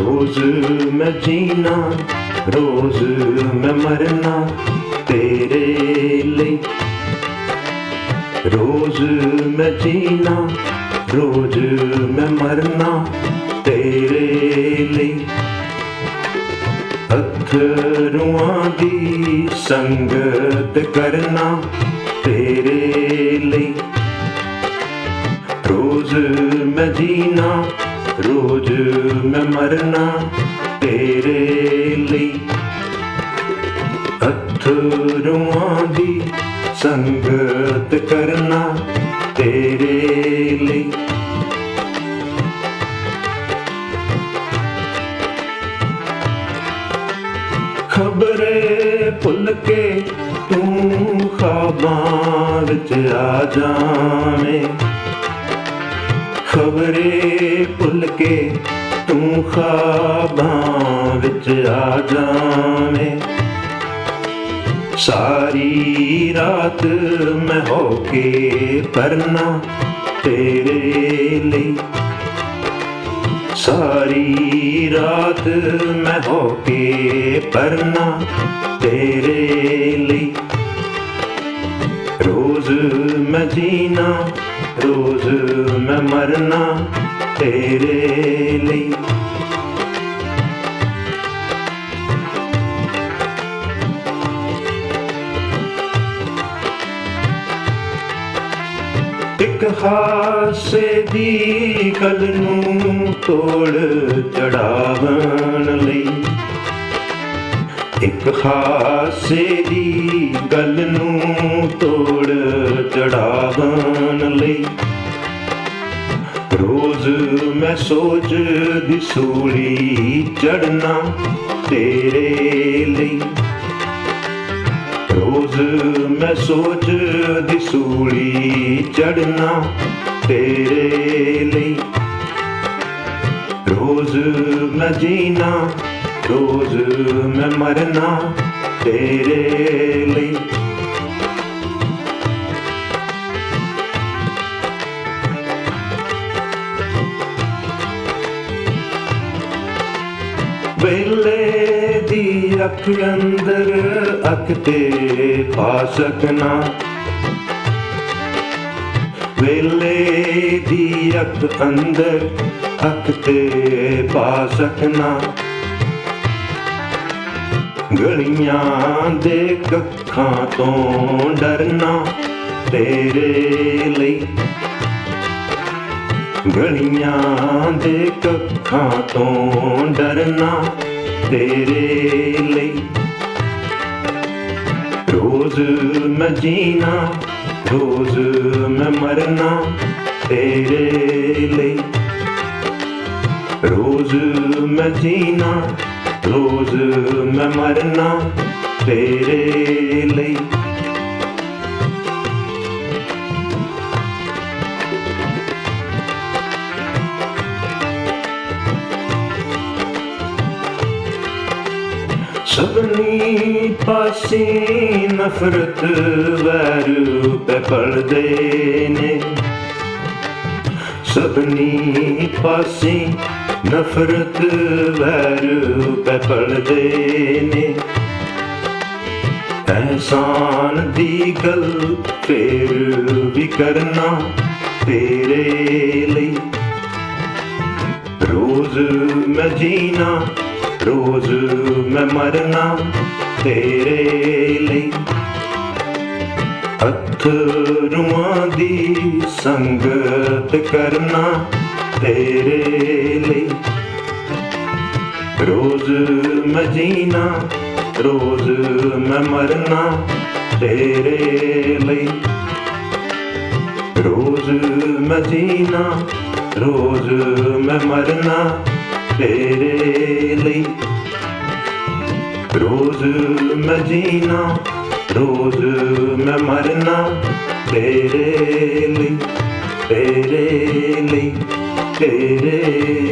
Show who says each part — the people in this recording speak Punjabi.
Speaker 1: ਰੋਜ਼ ਮੈਂ ਜੀਣਾ, ਰੋਜ਼ ਮੈਂ ਮਰਨਾ ਤੇਰੇ ਲਈ। ਰੋਜ਼ ਮੈਂ ਜੀਣਾ, ਰੋਜ਼ ਮੈਂ ਮਰਨਾ ਤੇਰੇ ਲਈ। ਅਥਰੂਆਂ ਦੀ ਸੰਗਤ ਕਰਨਾ ਤੇਰੇ ਲਈ। ਰੋਜ਼ ਮੈਂ ਜੀਣਾ ਰੋਜ਼ ਮੈਂ ਮਰਨਾ ਤੇਰੇ ਲਈ। ਅਥਰੂਆਂ ਦੀ ਸੰਗਤ ਕਰਨਾ ਤੇਰੇ ਲਈ। ਖਬਰੇ ਭੁੱਲ ਕੇ ਤੂੰ ਖਾਬਾਂ ਵਿੱਚ ਆ ਜਾਵੇਂ। ਖਬਰੇ ਭੁੱਲ ਕੇ ਤੂੰ ਖਾਬਾਂ ਵਿੱਚ ਆ ਜਾਵੇਂ। ਸਾਰੀ ਰਾਤ ਮੈਂ ਹੋ ਕੇ ਪਰਨਾ ਤੇਰੇ ਲਈ। ਸਾਰੀ ਰਾਤ ਮੈਂ ਹੋ ਕੇ ਪਰਨਾ ਤੇਰੇ ਲਈ। ਰੋਜ਼ ਮੈਂ ਜੀਣਾ ਰੋਜ਼ ਮੈਂ ਮਰਨਾ ਤੇਰੇ ਲਈ। ਇੱਕ ਹਾਸੇ ਦੀ ਗੱਲ ਨੂੰ ਤੋੜ ਚੜਾਵਣ ਲਈ। ਇੱਕ ਹਾਸੇ ਦੀ ਗੱਲ ਨੂੰ ਤੋੜ ਚੜਾਵਣ ਲਈ। ਰੋਜ਼ ਮੈਂ ਸੋਚਦੀ ਸੂਲੀ ਚੜਨਾ ਤੇਰੇ ਲਈ। ਰੋਜ਼ ਮੈਂ ਸੋਚਦੀ ਸੂਲੀ ਚੜਨਾ ਤੇਰੇ ਲਈ। ਰੋਜ਼ ਮੈਂ ਜੀਣਾ, ਰੋਜ਼ ਮੈਂ ਮਰਨਾ ਤੇਰੇ ਲਈ। ਵੇਲੇ ਦੀ ਅੱਖ ਅੰਦਰ ਅੱਖ ਤੇ ਪਾ ਸਕਣਾ ਵੇਲੇ ਦੀ ਅੱਖ ਅੰਦਰ ਅੱਖ ਤੇ ਪਾ ਸਕਣਾ ਗਲੀਆਂ ਦੇ ਕੱਖਾਂ ਤੋਂ ਡਰਨਾ ਤੇਰੇ ਲਈ। ਗਲੀਆਂ ਦੇ ਕੱਖਾਂ ਤੋਂ ਡਰਨਾ ਤੇਰੇ ਲਈ। ਰੋਜ਼ ਮੈਂ ਜੀਣਾ, ਰੋਜ਼ ਮੈਂ ਮਰਨਾ ਤੇਰੇ ਲਈ। ਰੋਜ਼ ਮੈਂ ਜੀਣਾ, ਰੋਜ਼ ਮੈਂ ਮਰਨਾ ਤੇਰੇ ਲਈ। ਸਭਨੀ ਪਾਸੇ ਨਫ਼ਰਤ ਵੈਰ ਪੈ ਪੜਦੇ ਨੇ। ਸਭਨੀ ਪਾਸੇ ਨਫ਼ਰਤ ਵੈਰ ਪੈ ਪੜਦੇ ਨੇ। ਐਸਾਨ ਦੀ ਗੱਲ ਫੇਰ ਵੀ ਕਰਨਾ ਤੇਰੇ ਲਈ। ਰੋਜ਼ ਮੈਂ ਜੀਣਾ ਰੋਜ਼ ਮੈਂ ਮਰਨਾ ਤੇਰੇ ਲਈ। ਅਥਰੂਆਂ ਦੀ ਸੰਗਤ ਕਰਨਾ ਤੇਰੇ ਲਈ। ਰੋਜ਼ ਮੈਂ ਜੀਣਾ, ਰੋਜ਼ ਮੈਂ ਮਰਨਾ ਤੇਰੇ ਲਈ। ਰੋਜ਼ ਮੈਂ ਜੀਣਾ, ਰੋਜ਼ ਮੈਂ ਮਰਨਾ ਤੇਰੇ ਲਈ ਰੋਜ਼ ਮੈਂ ਜੀਣਾ ਰੋਜ਼ ਮੈਂ ਮਰਨਾ ਤੇਰੇ ਲਈ ਤੇਰੇ ਲਈ ਤੇਰੇ